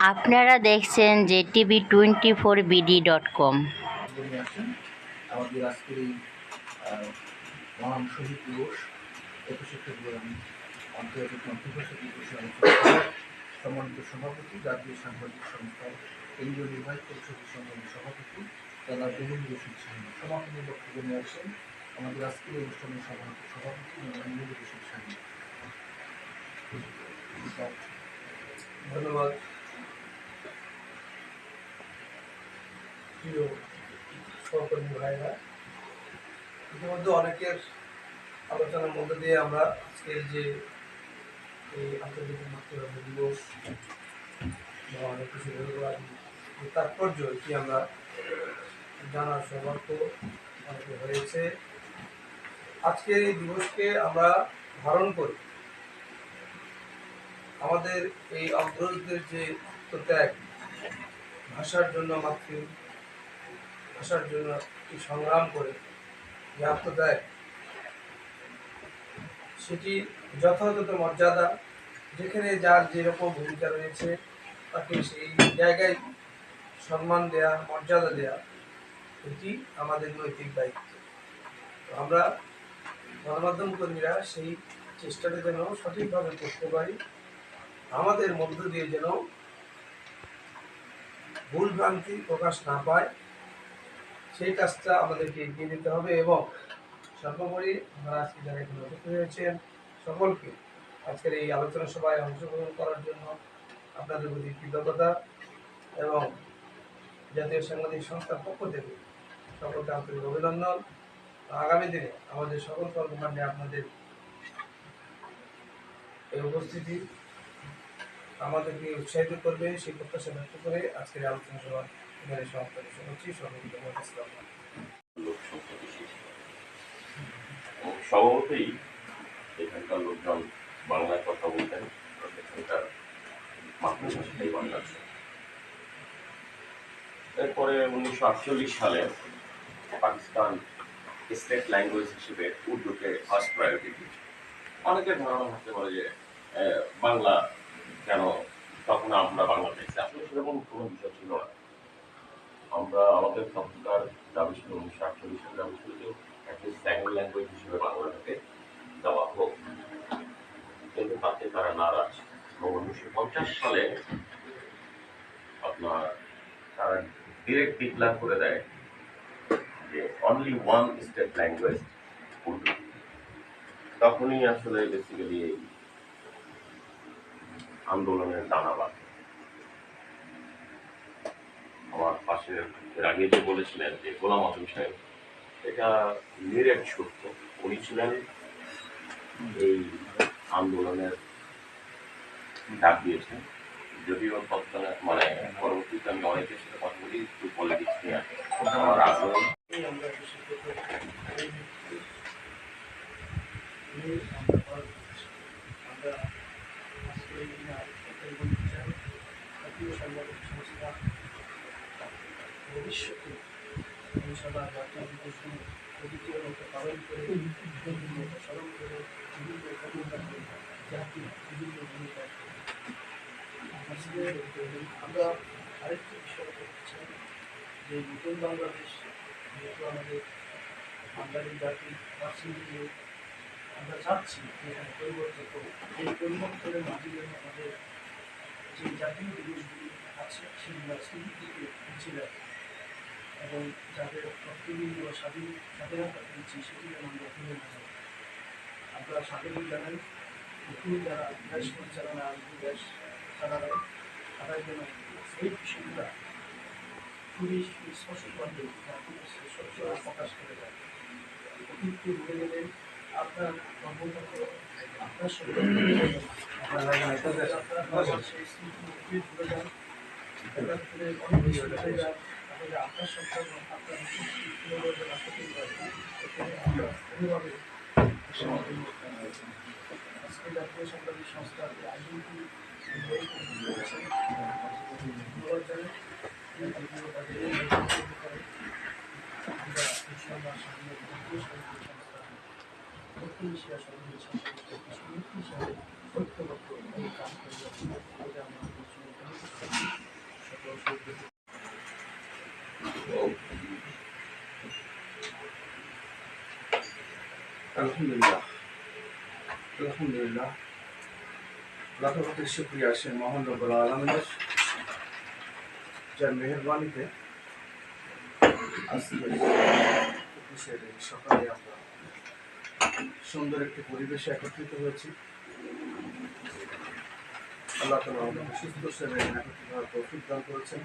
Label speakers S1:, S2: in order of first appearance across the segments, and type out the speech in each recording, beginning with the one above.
S1: আপনারা দেখছেন যে TV twenty four BD dot com.
S2: সম্মানিত সভাপতি, জাতীয় সাংবাদিক সংস্থার কেন্দ্রীয় নির্বাহী পরিষদের সম্মানিত সভাপতি তারা সমাপনী বক্তব্য নিয়ে আমাদের আজকের অনুষ্ঠানের সভাপতি
S3: ধন্যবাদ। প্রিয় সহকর্মী ভাইরা, ইতিমধ্যে অনেকের আলোচনার মধ্যে দিয়ে আমরা আজকের যে এই আন্তর্জাতিক মাতৃভাষা দিবস বা ফেব্রুয়ারি এই তাৎপর্য এটি আমরা জানার সৌভাগ্য অনেকে হয়েছে। আজকের এই দিবসকে আমরা ধারণ করি। আমাদের এই অগ্রজদের যে আত্মত্যাগ, ভাষার জন্য মাতৃ ভাষার জন্য একটি সংগ্রাম করে যে আত্মত্যাগ সেটি যথাযথ মর্যাদা, যেখানে যার যেরকম ভূমিকা রয়েছে, তাকে সেই জায়গায় সম্মান দেয়া, মর্যাদা দেয়া, এটি আমাদের নৈতিক দায়িত্ব। আমরা গণমাধ্যম কর্মীরা সেই চেষ্টাটা যেন সঠিকভাবে করতে পারি, আমাদের মধ্য দিয়ে যেন ভুল ভ্রান্তি প্রকাশ না পায়। সেই কাজটা আমাদেরকে এগিয়ে নিতে হবে এবং সর্বোপরি আমরা আজকে যারা এখানে উপস্থিত হয়েছেন সকলকে আজকের এই আলোচনা সভায় অংশগ্রহণ করার জন্য আপনাদের প্রতি কৃতজ্ঞতা এবং জাতীয় সাংবাদিক সংস্থার পক্ষ থেকে সকলকে আন্তরিক অভিনন্দন। আগামী দিনে আমাদের সকল কর্মকাণ্ডে আপনাদের এই উপস্থিতি আমাদেরকে উৎসাহিত করবে, সেই প্রত্যাশা ব্যক্ত করে আজকের আলোচনা সভা এখানে সমাপ্ত সকলকে ধন্যবাদ আসসালামু আলাইকুম।
S4: লোক সংখ্যা বেশি ছিল। এবং স্বভাবতই এখানকার লোকজন বাংলায় কথা বলতেন এখানকার মাতৃভাষাটাই বাংলা ছিল। এরপরে উনিশশো আটচল্লিশ সালে পাকিস্তান স্টেট ল্যাঙ্গুয়েজ হিসেবে উর্দুকে ফার্স্ট প্রায়োরিটি দিয়েছে অনেকের ধারণা থাকতে পারে যে বাংলা কেন তখন আমরা বাংলা পেয়েছি আসলে সেরকম কোনো বিষয় ছিল না আমরা আমাদের তখনকার দাবি ছিল, উনিশশো আটচল্লিশ সালে দাবি ছিল যে সেকেন্ড ল্যাঙ্গুয়েজ হিসেবে বাংলাটাকে দেওয়া হোক। কিন্তু তাতে তারা নারাজ। এবং উনিশশো পঞ্চাশ সালে আপনার তারা ডিরেক্ট ডিক্লার করে দেয় যে only one state language Urdu. তখনই আসলে বেসিক্যালি এই আন্দোলনের দানা আগে যে বলেছিলেন যে গোলাম আজম সাহেব, এটা নিরেট সত্য। উনি ছিলেন এই আন্দোলনের ডাক দিয়েছেন। যদিও তৎকালে মানে পরবর্তীতে আমি অনেকের সাথে কথা বলি, একটু পলিটিক্স নিয়ে আমার আগ্রহ।
S3: আমরা আজকে ভবিষ্যতে দিবসে দ্বিতীয় মতো করে বিভিন্ন জাতি বিভিন্ন ভূমিকা আমরা আরেকটি বিষয় চাই যে নতুন বাংলাদেশ যেহেতু আমাদের বাঙালি জাতি বাসিন্দে আমরা চাচ্ছি যে করুক এই পরিবর্তনের মাধ্যমে আমাদের যে জাতীয় দিবসগুলি আছে, সেগুলো স্মৃতিকে পিছিয়ে রাখে এবং যাদের রক্তবিন্দু বা স্বাধীন স্বাধীনতা পেয়েছি, সেটি যেন আমরা ভুলে না যাই। আপনারা স্বাধীন জানেন নতুন যারা দেশ পরিচালনা আসবে দেশ চালাবে তারা যেন এই বিষয়গুলা খুবই স্পষ্টভাবে সবসময় প্রকাশ করে যায় অতীতকে ভুলে গেলে আপনার কর্মরত আপনার সঙ্গে আপনার সেই স্মৃতি ভুলে যান। অনেক কিছু ভুলে যান তাহলে আপনার সন্তান আপনার পুনর্জন আসতে পারে এখানে আমরা কোনোভাবে সমাধান করতে পারি আজকে জাতীয় সাংবাদিক সংস্থা আইনটি ঐক্যবদ্ধ কাজ করে
S2: আলহামদুলিল্লাহ। আলহামদুলিল্লাহ। লাখ লাখ শুক্রিয়া, সে মোহাম্মদ রব্বুল আলমিনের যার মেহরবানিতে আজকে সকালে আমরা সুন্দর একটি পরিবেশে একত্রিত হয়েছি। আল্লাহ তালা আমাদের সুস্থ শরীরে একত্রিত হওয়ার তৌফিক দান করেছেন।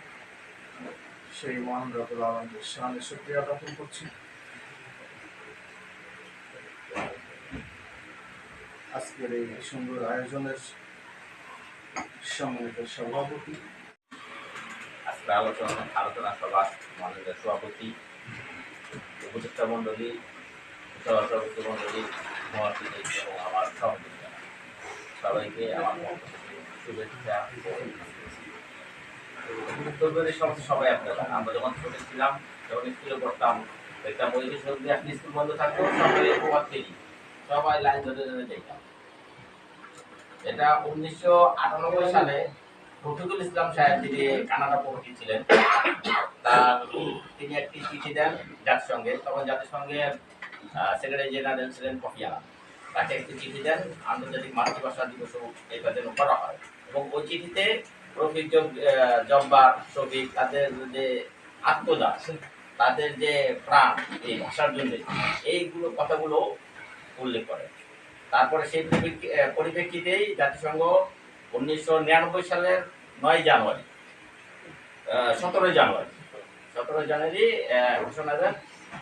S2: সেই মহান রব্বুল আলমদের শানের শুক্রিয়া জ্ঞাপন করছি। আজকের এই সুন্দর আয়োজনের সম্মানিত সভাপতি।
S5: আজকের আলোচনা আলোচনা সভা মাননীয় সভাপতি, উপদেষ্টা মণ্ডলী, সহসভাপতি মণ্ডলী, মহাসচিব এবং আমার সহযোগী সবাইকে আমার শুভেচ্ছা উত্তরপ্রদেশ সমস্ত সবাই আপনারা, আমরা যখন ছোট ছিলাম, যখন স্কুলে পড়তাম, দেখতাম ওই যে সত্যি আপনি স্কুল বন্ধ থাকতো সবাই প্রভাব পেরি সবাই লাইন ধরে ধরে যেতাম এটা উনিশশো আটানব্বই সালে রফিকুল ইসলাম সাহেব যিনি কানাডা প্রবাসী ছিলেন, তার তিনি একটি চিঠি দেন জাতিসংঘে। তখন জাতিসংঘের সেক্রেটারি জেনারেল ছিলেন কফিয়ানা তাকে একটি চিঠি দেন, আন্তর্জাতিক মাতৃভাষা দিবস এটা করা হয়। এবং ওই চিঠিতে রফিক জব্বার, শফিক, তাদের যে আত্মদান, তাদের যে প্রাণ, এই ভাষার জন্য, এইগুলো কথাগুলো উল্লেখ করে। তারপরে সেই পরিপ্রেক্ষি- পরিপ্রেক্ষিতেই জাতিসংঘ উনিশশো নিরানব্বই সালের নয় জানুয়ারি সতেরোই জানুয়ারি সতেরোই জানুয়ারি ঘোষণা দেন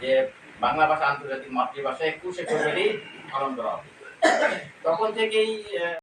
S5: যে বাংলা ভাষা আন্তর্জাতিক মাতৃভাষা একুশে ফেব্রুয়ারি পালন করা হবে। তখন থেকেই